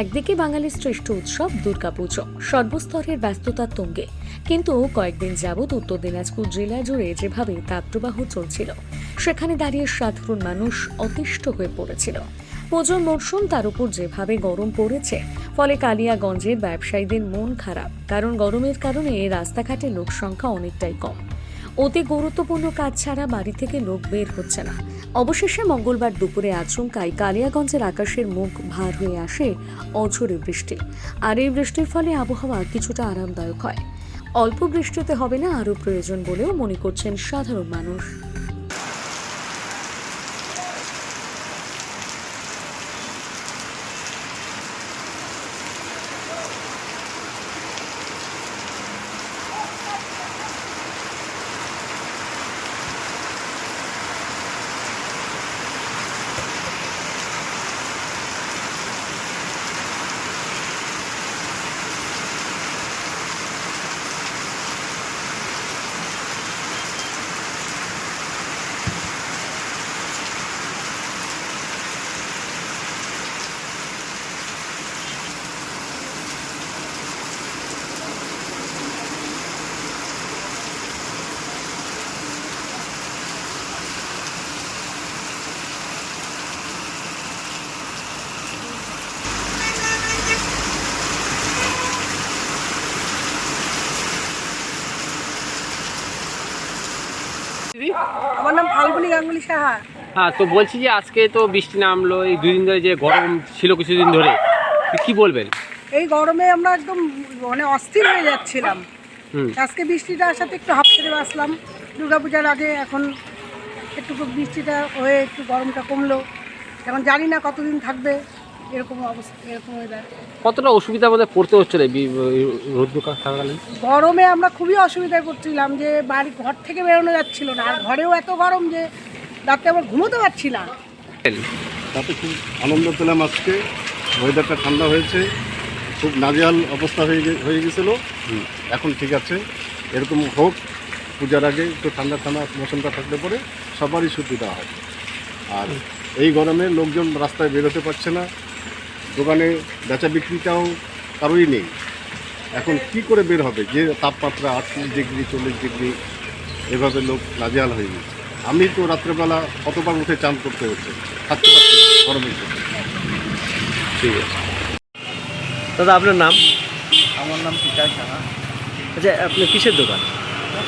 একদিকে বাঙালির শ্রেষ্ঠ উৎসব দুর্গাপুজো, সর্বস্তরের ব্যস্ততার তুঙ্গে। কিন্তু কয়েকদিন যাবৎ উত্তর দিনাজপুর জেলা জুড়ে যেভাবে তাপপ্রবাহ চলছিল, সেখানে দাঁড়িয়ে সাধারণ মানুষ অতিষ্ঠ হয়ে পড়েছিল। পুজোর মরশুম তার উপর যেভাবে গরম পড়েছে, ফলে কালিয়াগঞ্জের ব্যবসায়ীদের মন খারাপ, কারণ গরমের কারণে রাস্তাঘাটে লোক সংখ্যা অনেকটাই কম। অতি গুরুত্বপূর্ণ কাজ ছাড়া বাড়ি থেকে লোক বের হচ্ছে না। অবশেষে মঙ্গলবার দুপুরে আচমকায় কালিয়াগঞ্জের আকাশের মুখ ভার হয়ে আসে অঝরে বৃষ্টি। আর এই বৃষ্টির ফলে আবহাওয়া কিছুটা আরামদায়ক হয়। অল্প বৃষ্টিতে হবে না আরও প্রয়োজন বলেও মনে করছেন সাধারণ মানুষ। আমার নাম ফাল্গুনি গাঙ্গুলি সাহা। হ্যাঁ তো বলছি যে আজকে তো বৃষ্টি নামলো এই দুই দিন ধরে যে গরম ছিল কিছুদিন ধরে কি বলবেন? এই গরমে আমরা একদম মানে অস্থির হয়ে যাচ্ছিলাম। আজকে বৃষ্টিটা আসাতে একটু হাফ ছেড়ে আসলাম দুর্গাপূজার আগে এখন একটু বৃষ্টিটা হয়ে একটু গরমটা কমলো। এখন জানি না কতদিন থাকবে। এরকম অবস্থা এরকম ওয়েদার কতটা অসুবিধার মধ্যে পড়তে হচ্ছিল এই থাকাকালীন গরমে আমরা খুবই অসুবিধায় পড়ছিলাম যে বাড়ি ঘর থেকে বেরোনো যাচ্ছিল না। আর ঘরেও এত গরম যে রাতে আবার ঘুমোতে পারছি না। তাতে খুব আনন্দ পেলাম আজকে। ওয়েদারটা ঠান্ডা হয়েছে। খুব নাজেহাল অবস্থা হয়ে গে- হয়ে গেছিল। এখন ঠিক আছে। এরকম হোক পূজার আগে একটু ঠান্ডা ঠান্ডা মৌসুমটা থাকলে পরে সবারই সুবিধা হয় আর এই গরমে লোকজন রাস্তায় বেরোতে পারছে না। দোকানে বেচা বিক্রিটাও কারোই নেই। এখন কি করে বের হবে? যে তাপমাত্রা আটত্রিশ ডিগ্রি চল্লিশ ডিগ্রি এভাবে লোক নাজেহাল হয়ে গেছে। আমি তো রাত্রেবেলা কতবার উঠে চান করতে হচ্ছে। থাকতে পারছি গরমের জন্য ঠিক আছে। দাদা আপনার নাম? আমার নাম সাহা। আচ্ছা আপনার কিসের দোকান?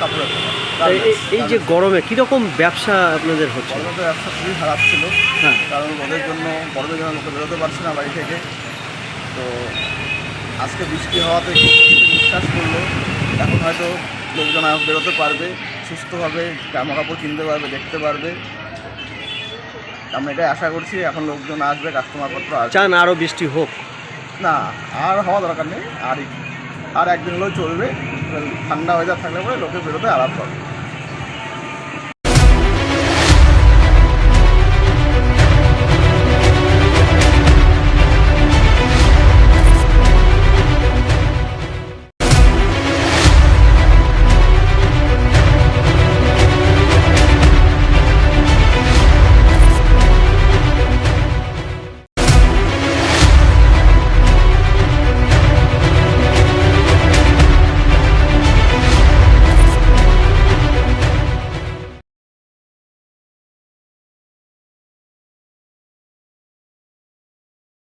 কাপড়ের। এই- যে গরমে কীরকম ব্যবসা আপনাদের হচ্ছে? গরমের ব্যবসা খুবই খারাপ ছিল। হ্যাঁ। কারণ রোদের জন্য গরমের জন্য লোকে বেরোতে পারছে না বাড়ি থেকে। তো আজকে বৃষ্টি হওয়াতে বিশ্বাস করল এখন হয়তো লোকজন আর বেরোতে পারবে সুস্থভাবে জামা কাপড় কিনতে পারবে দেখতে পারবে। আমরা এটাই আশা করছি এখন লোকজন আসবে কাস্টমারপত্র আসবে। চান আরও বৃষ্টি হোক। না আর হওয়া দরকার নেই আর আর একদিন হলেও চলবে। ঠান্ডা ওয়েদার থাকলে পরে লোকে বেরোতে আরাম পাবে।